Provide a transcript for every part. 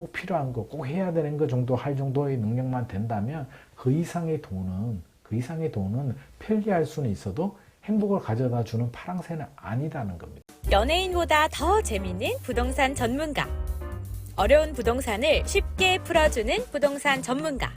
꼭 필요한 거, 꼭 해야 되는 거 정도 할 정도의 능력만 된다면 그 이상의 돈은, 그 이상의 돈은 편리할 수는 있어도 행복을 가져다 주는 파랑새는 아니다는 겁니다. 연예인보다 더 재밌는 부동산 전문가. 어려운 부동산을 쉽게 풀어주는 부동산 전문가.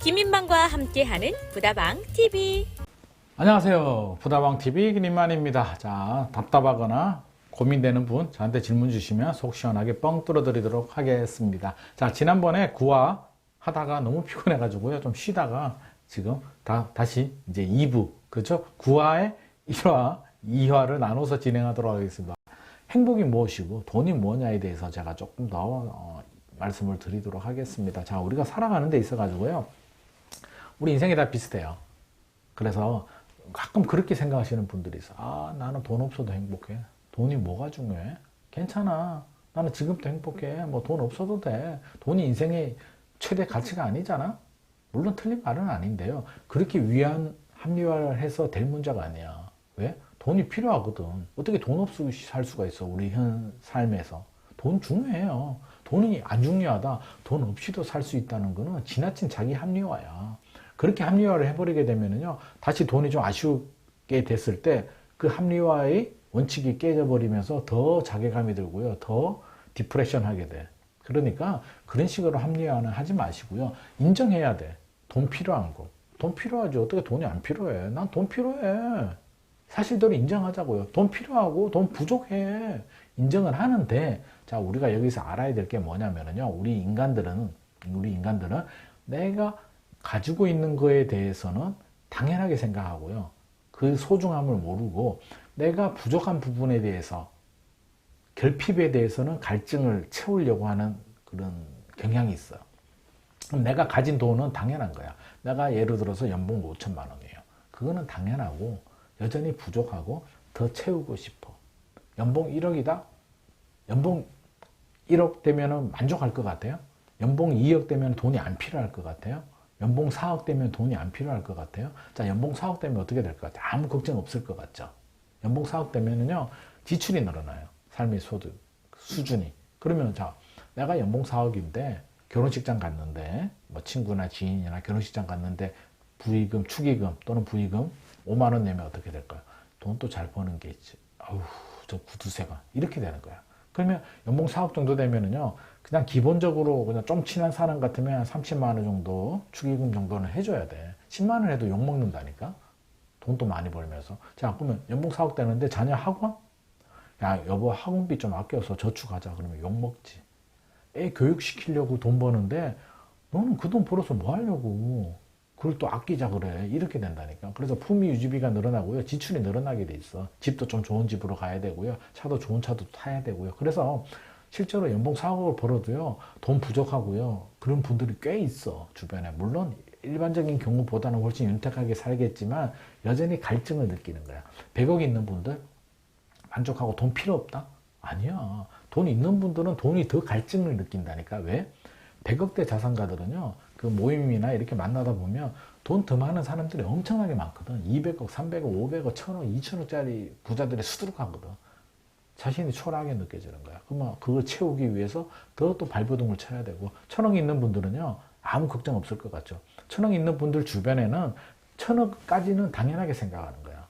김인방과 함께하는 부다방 TV. 안녕하세요. 부다방TV 김인만입니다. 자, 답답하거나 고민되는 분 저한테 질문 주시면 속 시원하게 뻥 뚫어드리도록 하겠습니다. 자, 지난번에 구화 하다가 너무 피곤해가지고요. 좀 쉬다가 지금 다, 다시 이제 2부, 그렇죠? 9화에 1화, 2화를 나눠서 진행하도록 하겠습니다. 행복이 무엇이고 돈이 뭐냐에 대해서 제가 조금 더 어, 말씀을 드리도록 하겠습니다. 자, 우리가 살아가는 데 있어 가지고요. 우리 인생이 다 비슷해요. 그래서 가끔 그렇게 생각하시는 분들이 있어. 아, 나는 돈 없어도 행복해. 돈이 뭐가 중요해? 괜찮아. 나는 지금도 행복해. 뭐 돈 없어도 돼. 돈이 인생의 최대 가치가 아니잖아? 물론 틀린 말은 아닌데요. 그렇게 위안, 합리화를 해서 될 문제가 아니야. 왜? 돈이 필요하거든. 어떻게 돈 없이 살 수가 있어, 우리 현 삶에서. 돈 중요해요. 돈이 안 중요하다. 돈 없이도 살 수 있다는 거는 지나친 자기 합리화야. 그렇게 합리화를 해버리게 되면은요, 다시 돈이 좀 아쉬우게 됐을 때 그 합리화의 원칙이 깨져버리면서 더 자괴감이 들고요, 더 디프레션 하게 돼. 그러니까 그런 식으로 합리화는 하지 마시고요. 인정해야 돼. 돈 필요한 거. 돈 필요하지. 어떻게 돈이 안 필요해? 난 돈 필요해. 사실대로 인정하자고요. 돈 필요하고 돈 부족해. 인정을 하는데, 자, 우리가 여기서 알아야 될 게 뭐냐면요. 우리 인간들은, 우리 인간들은 내가 가지고 있는 거에 대해서는 당연하게 생각하고요. 그 소중함을 모르고 내가 부족한 부분에 대해서 결핍에 대해서는 갈증을 채우려고 하는 그런 경향이 있어요. 그럼 내가 가진 돈은 당연한 거야. 내가 예를 들어서 연봉 5천만 원이에요. 그거는 당연하고 여전히 부족하고 더 채우고 싶어. 연봉 1억이다? 연봉 1억 되면 만족할 것 같아요? 연봉 2억 되면 돈이 안 필요할 것 같아요? 연봉 4억 되면 돈이 안 필요할 것 같아요? 자, 연봉 4억 되면 어떻게 될 것 같아요? 아무 걱정 없을 것 같죠? 연봉 4억 되면은요, 지출이 늘어나요. 삶의 소득, 수준이. 그러면 자, 내가 연봉 4억인데, 결혼식장 갔는데, 뭐 친구나 지인이나 결혼식장 갔는데, 부의금, 축의금 또는 부의금 5만 원 내면 어떻게 될까요? 돈 또 잘 버는 게 있지. 아우, 저 구두쇠가. 이렇게 되는 거야. 그러면 연봉 4억 정도 되면은요, 그냥 기본적으로 그냥 좀 친한 사람 같으면 한 30만 원 정도 축의금 정도는 해줘야 돼. 10만 원 해도 욕 먹는다니까. 돈도 많이 벌면서. 자, 그러면 연봉 4억 되는데 자녀 학원? 야, 여보 학원비 좀 아껴서 저축하자. 그러면 욕 먹지. 애 교육시키려고 돈 버는데 너는 그 돈 벌어서 뭐 하려고. 그걸 또 아끼자 그래. 이렇게 된다니까. 그래서 품위 유지비가 늘어나고요. 지출이 늘어나게 돼 있어. 집도 좀 좋은 집으로 가야 되고요. 차도 좋은 차도 타야 되고요. 그래서 실제로 연봉 4억을 벌어도요, 돈 부족하고요. 그런 분들이 꽤 있어, 주변에. 물론 일반적인 경우보다는 훨씬 윤택하게 살겠지만 여전히 갈증을 느끼는 거야. 100억 있는 분들 만족하고 돈 필요 없다? 아니야. 돈 있는 분들은 돈이 더 갈증을 느낀다니까. 왜? 100억대 자산가들은요, 그 모임이나 이렇게 만나다 보면 돈 더 많은 사람들이 엄청나게 많거든. 200억, 300억, 500억, 1000억, 2000억짜리 부자들이 수두룩하거든. 자신이 초라하게 느껴지는 거야. 그러면 그걸 채우기 위해서 더 또 발버둥을 쳐야 되고, 천억 있는 분들은요, 아무 걱정 없을 것 같죠. 천억 있는 분들 주변에는 천억까지는 당연하게 생각하는 거야.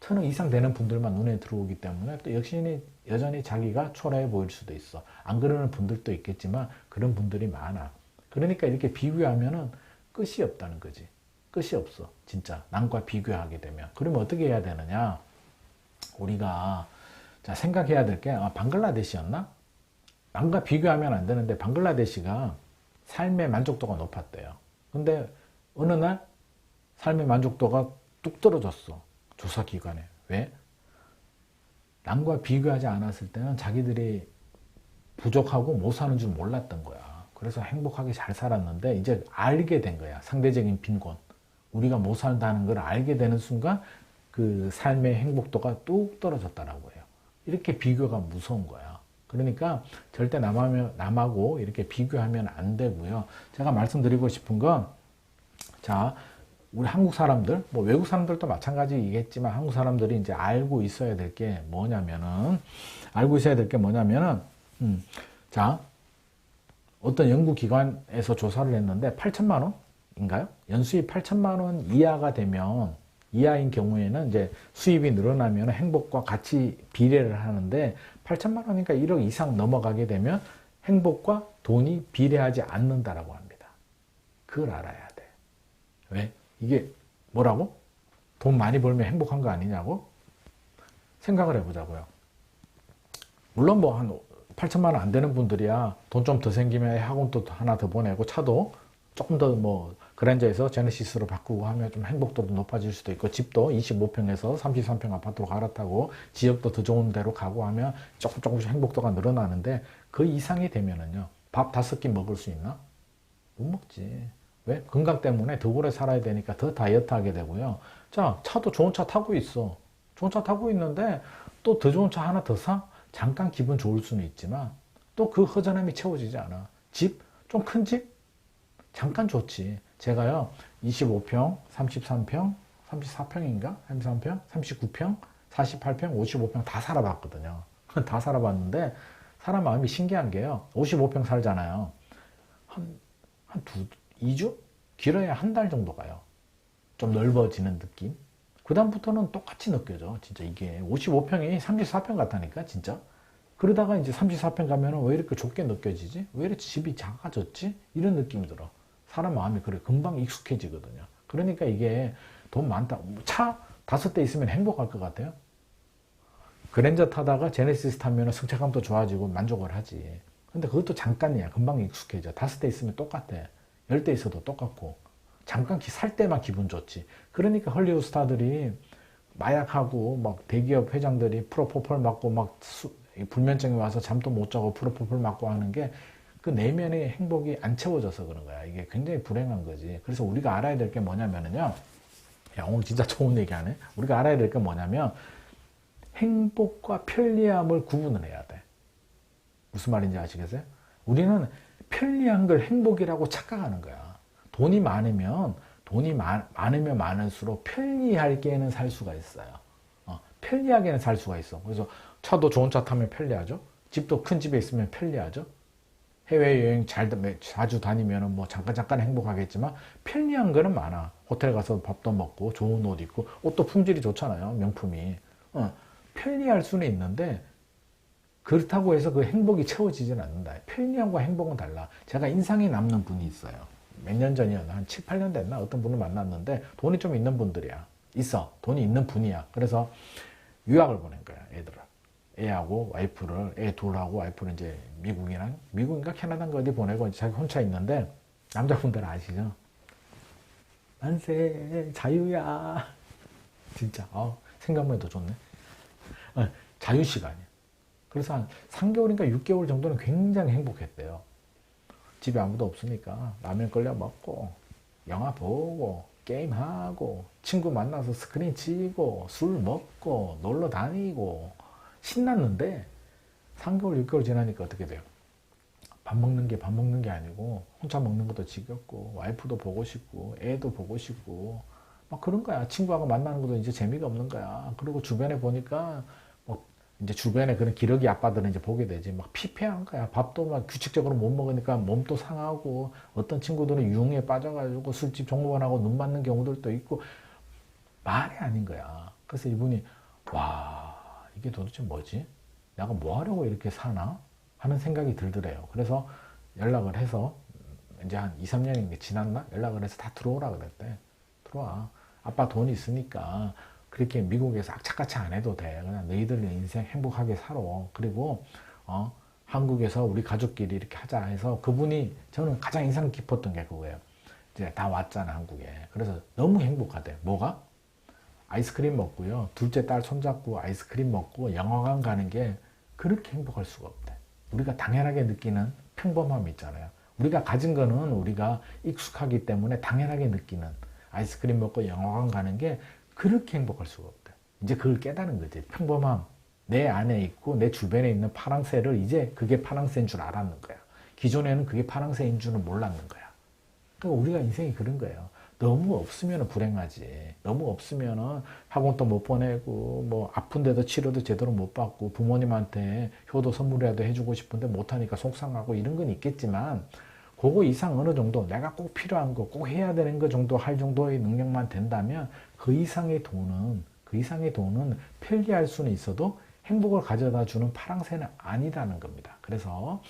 천억 이상 되는 분들만 눈에 들어오기 때문에 또 역시 여전히 자기가 초라해 보일 수도 있어. 안 그러는 분들도 있겠지만 그런 분들이 많아. 그러니까 이렇게 비교하면은 끝이 없다는 거지. 끝이 없어. 진짜. 남과 비교하게 되면. 그러면 어떻게 해야 되느냐? 우리가 자, 생각해야 될 게, 아, 방글라데시였나? 남과 비교하면 안 되는데, 방글라데시가 삶의 만족도가 높았대요. 근데, 어느 날, 삶의 만족도가 뚝 떨어졌어. 조사기관에. 왜? 남과 비교하지 않았을 때는 자기들이 부족하고 못 사는 줄 몰랐던 거야. 그래서 행복하게 잘 살았는데, 이제 알게 된 거야. 상대적인 빈곤. 우리가 못 산다는 걸 알게 되는 순간, 그 삶의 행복도가 뚝 떨어졌다라고 해요. 이렇게 비교가 무서운 거야. 그러니까 절대 남하면, 남하고 이렇게 비교하면 안 되고요. 제가 말씀드리고 싶은 건, 자, 우리 한국 사람들, 뭐 외국 사람들도 마찬가지이겠지만 한국 사람들이 이제 알고 있어야 될 게 뭐냐면은, 알고 있어야 될 게 뭐냐면은, 음, 자, 어떤 연구기관에서 조사를 했는데 8천만 원인가요? 연수입 8천만 원 이하가 되면 이하인 경우에는 이제 수입이 늘어나면 행복과 같이 비례를 하는데 8천만 원이니까 1억 이상 넘어가게 되면 행복과 돈이 비례하지 않는다라고 합니다. 그걸 알아야 돼. 왜? 이게 뭐라고? 돈 많이 벌면 행복한 거 아니냐고? 생각을 해보자고요. 물론 뭐 한 8천만 원 안 되는 분들이야 돈 좀 더 생기면 학원도 하나 더 보내고 차도 조금 더 뭐 그랜저에서 제네시스로 바꾸고 하면 좀 행복도도 높아질 수도 있고 집도 25평에서 33평 아파트로 갈아타고 지역도 더 좋은 데로 가고 하면 조금 조금씩 행복도가 늘어나는데 그 이상이 되면은요 밥 다섯 끼 먹을 수 있나? 못 먹지. 왜? 건강 때문에 더 오래 살아야 되니까 더 다이어트 하게 되고요. 자, 차도 좋은 차 타고 있어. 좋은 차 타고 있는데 또 더 좋은 차 하나 더 사? 잠깐 기분 좋을 수는 있지만 또 그 허전함이 채워지지 않아. 집? 좀 큰 집? 잠깐 좋지. 제가요, 25평, 33평, 34평인가? 33평, 39평, 48평, 55평 다 살아봤거든요. 다 살아봤는데 사람 마음이 신기한 게요. 55평 살잖아요. 한, 한 두, 2주? 길어야 한 달 정도 가요. 좀 넓어지는 느낌? 그 다음부터는 똑같이 느껴져. 진짜 이게 55평이 34평 같다니까, 진짜. 그러다가 이제 34평 가면은 왜 이렇게 좁게 느껴지지? 왜 이렇게 집이 작아졌지? 이런 느낌이 들어. 사람 마음이 그래. 금방 익숙해지거든요. 그러니까 이게 돈 많다. 차 다섯 대 있으면 행복할 것 같아요? 그랜저 타다가 제네시스 타면 승차감도 좋아지고 만족을 하지. 근데 그것도 잠깐이야. 금방 익숙해져. 다섯 대 있으면 똑같아. 열대 있어도 똑같고. 잠깐 기- 살 때만 기분 좋지. 그러니까 헐리우드 스타들이 마약하고 막 대기업 회장들이 프로포폴 맞고 막 수- 이 불면증이 와서 잠도 못 자고 프로포폴 맞고 하는 게 그 내면의 행복이 안 채워져서 그런 거야. 이게 굉장히 불행한 거지. 그래서 우리가 알아야 될 게 뭐냐면은요. 야, 오늘 진짜 좋은 얘기 하네. 우리가 알아야 될 게 뭐냐면 행복과 편리함을 구분을 해야 돼. 무슨 말인지 아시겠어요? 우리는 편리한 걸 행복이라고 착각하는 거야. 돈이 많으면 돈이 많, 많으면 많을수록 편리하게는 살 수가 있어요. 어, 편리하게는 살 수가 있어. 그래서 차도 좋은 차 타면 편리하죠. 집도 큰 집에 있으면 편리하죠. 해외 여행 잘 자주 다니면은 뭐 잠깐 잠깐 행복하겠지만 편리한 거는 많아. 호텔 가서 밥도 먹고 좋은 옷 입고 옷도 품질이 좋잖아요. 명품이. 어, 편리할 수는 있는데 그렇다고 해서 그 행복이 채워지지는 않는다. 편리함과 행복은 달라. 제가 인상이 남는 분이 있어요. 몇 년 전이었나? 한 7, 8년 됐나? 어떤 분을 만났는데 돈이 좀 있는 분들이야. 있어. 돈이 있는 분이야. 그래서 유학을 보낸 거야, 애들을. 애하고 와이프를, 애 둘하고 와이프를 이제 미국이랑, 미국인가 캐나다인가 어디 보내고 자기 혼자 있는데, 남자분들 아시죠? 만세, 자유야. 진짜, 어, 생각만 해도 좋네. 어, 자유 시간이야. 그래서 한 3개월인가 6개월 정도는 굉장히 행복했대요. 집에 아무도 없으니까 라면 끓여 먹고, 영화 보고, 게임하고, 친구 만나서 스크린 치고, 술 먹고, 놀러 다니고, 신났는데, 3개월, 6개월 지나니까 어떻게 돼요? 밥 먹는 게 밥 먹는 게 아니고, 혼자 먹는 것도 지겹고, 와이프도 보고 싶고, 애도 보고 싶고, 막 그런 거야. 친구하고 만나는 것도 이제 재미가 없는 거야. 그리고 주변에 보니까, 뭐, 이제 주변에 그런 기러기 아빠들은 이제 보게 되지. 막 피폐한 거야. 밥도 막 규칙적으로 못 먹으니까 몸도 상하고, 어떤 친구들은 유흥에 빠져가지고 술집 종업원하고 눈 맞는 경우들도 있고, 말이 아닌 거야. 그래서 이분이, 와, 이게 도대체 뭐지? 내가 뭐 하려고 이렇게 사나? 하는 생각이 들더래요. 그래서 연락을 해서, 이제 한 2, 3년이 지났나? 연락을 해서 다 들어오라 그랬대. 들어와. 아빠 돈 있으니까 그렇게 미국에서 악착같이 안 해도 돼. 그냥 너희들 인생 행복하게 살아. 그리고, 어, 한국에서 우리 가족끼리 이렇게 하자 해서 그분이 저는 가장 인상 깊었던 게 그거예요. 이제 다 왔잖아, 한국에. 그래서 너무 행복하대. 뭐가? 아이스크림 먹고요. 둘째 딸 손잡고 아이스크림 먹고 영화관 가는 게 그렇게 행복할 수가 없대. 우리가 당연하게 느끼는 평범함 있잖아요. 우리가 가진 거는 우리가 익숙하기 때문에 당연하게 느끼는 아이스크림 먹고 영화관 가는 게 그렇게 행복할 수가 없대. 이제 그걸 깨닫는 거지. 평범함. 내 안에 있고 내 주변에 있는 파랑새를 이제 그게 파랑새인 줄 알았는 거야. 기존에는 그게 파랑새인 줄은 몰랐는 거야. 그러니까 우리가 인생이 그런 거예요. 너무 없으면 불행하지. 너무 없으면은 학원도 못 보내고 뭐 아픈데도 치료도 제대로 못 받고 부모님한테 효도 선물이라도 해주고 싶은데 못하니까 속상하고 이런 건 있겠지만 그거 이상 어느 정도 내가 꼭 필요한 거 꼭 해야 되는 거 정도 할 정도의 능력만 된다면 그 이상의 돈은 그 이상의 돈은 편리할 수는 있어도 행복을 가져다 주는 파랑새는 아니다는 겁니다. 그래서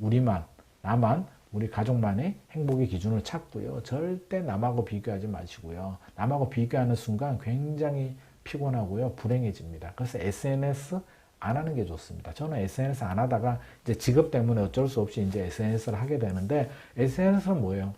우리만 나만 우리 가족만의 행복의 기준을 찾고요. 절대 남하고 비교하지 마시고요. 남하고 비교하는 순간 굉장히 피곤하고요. 불행해집니다. 그래서 SNS 안 하는 게 좋습니다. 저는 SNS 안 하다가 이제 직업 때문에 어쩔 수 없이 이제 SNS를 하게 되는데 SNS는 뭐예요?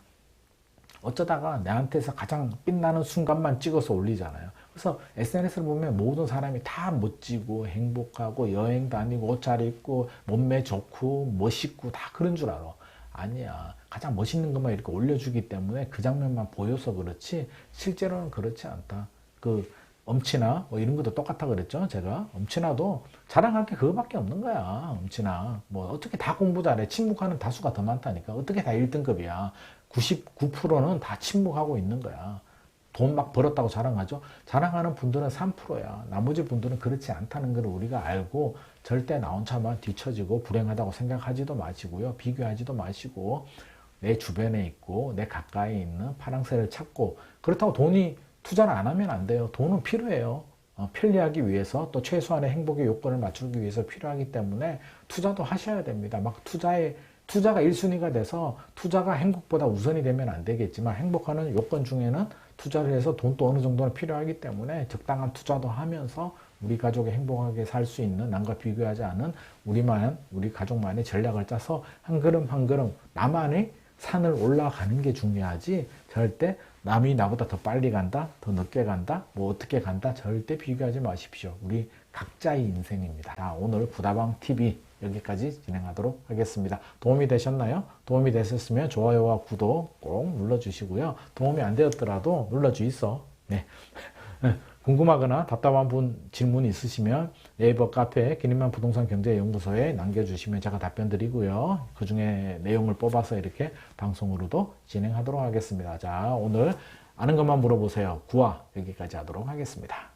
어쩌다가 나한테서 가장 빛나는 순간만 찍어서 올리잖아요. 그래서 SNS를 보면 모든 사람이 다 멋지고 행복하고 여행 다니고 옷 잘 입고 몸매 좋고 멋있고 다 그런 줄 알아. 아니야. 가장 멋있는 것만 이렇게 올려주기 때문에 그 장면만 보여서 그렇지 실제로는 그렇지 않다. 그 엄친아 뭐 이런 것도 똑같아 그랬죠. 제가 엄친아도 자랑할 게 그거밖에 없는 거야. 엄친아 뭐 어떻게 다 공부 잘해. 침묵하는 다수가 더 많다니까. 어떻게 다 1등급이야. 99%는 다 침묵하고 있는 거야. 돈 막 벌었다고 자랑하죠. 자랑하는 분들은 3%야. 나머지 분들은 그렇지 않다는 걸 우리가 알고 절대 나 혼자만 뒤처지고 불행하다고 생각하지도 마시고요. 비교하지도 마시고 내 주변에 있고 내 가까이 있는 파랑새를 찾고 그렇다고 돈이 투자를 안 하면 안 돼요. 돈은 필요해요. 어, 편리하기 위해서 또 최소한의 행복의 요건을 맞추기 위해서 필요하기 때문에 투자도 하셔야 됩니다. 막 투자에 투자가 1순위가 돼서 투자가 행복보다 우선이 되면 안 되겠지만 행복하는 요건 중에는 투자를 해서 돈도 어느 정도는 필요하기 때문에 적당한 투자도 하면서 우리 가족이 행복하게 살 수 있는 남과 비교하지 않은 우리만 우리 가족만의 전략을 짜서 한 걸음 한 걸음 나만의 산을 올라가는 게 중요하지 절대 남이 나보다 더 빨리 간다? 더 늦게 간다? 뭐 어떻게 간다? 절대 비교하지 마십시오. 우리 각자의 인생입니다. 자 오늘 부다방 TV 여기까지 진행하도록 하겠습니다. 도움이 되셨나요? 도움이 되셨으면 좋아요와 구독 꼭 눌러주시고요. 도움이 안 되었더라도 눌러주이소. 네. 궁금하거나 답답한 분 질문 있으시면 네이버 카페 기님만 부동산 경제 연구소에 남겨주시면 제가 답변 드리고요. 그 중에 내용을 뽑아서 이렇게 방송으로도 진행하도록 하겠습니다. 자, 오늘 아는 것만 물어보세요. 구화 여기까지 하도록 하겠습니다.